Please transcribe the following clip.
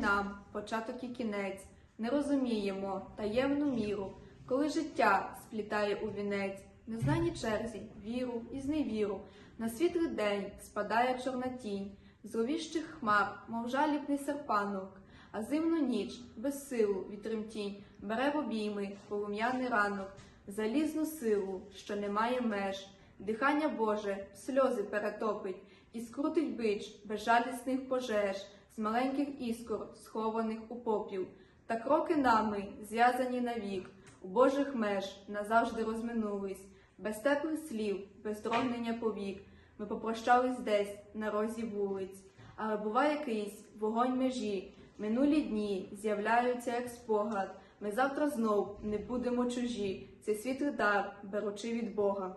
нам початок і кінець, не розуміємо таємну міру, коли життя сплітає у вінець, незнаній черзі, віру і зневіру, на світлий день спадає чорна тінь, зловіщих хмар, мов жалібний серпанок, а зимну ніч без силу вітремтінь бере в обійми полум'яний ранок, залізну силу, що не має меж, дихання Боже сльози перетопить і скрутить бич безжалісних пожеж з маленьких іскор, схованих у попіл. Та кроки нами зв'язані навік, у Божих меж назавжди розминулись, без теплих слів, без дрогнення повік. Ми попрощались десь на розі вулиць, але бува якийсь вогонь межі. Минулі дні з'являються як спогад. Ми завтра знов не будемо чужі. Цей світлий дар беручи від Бога.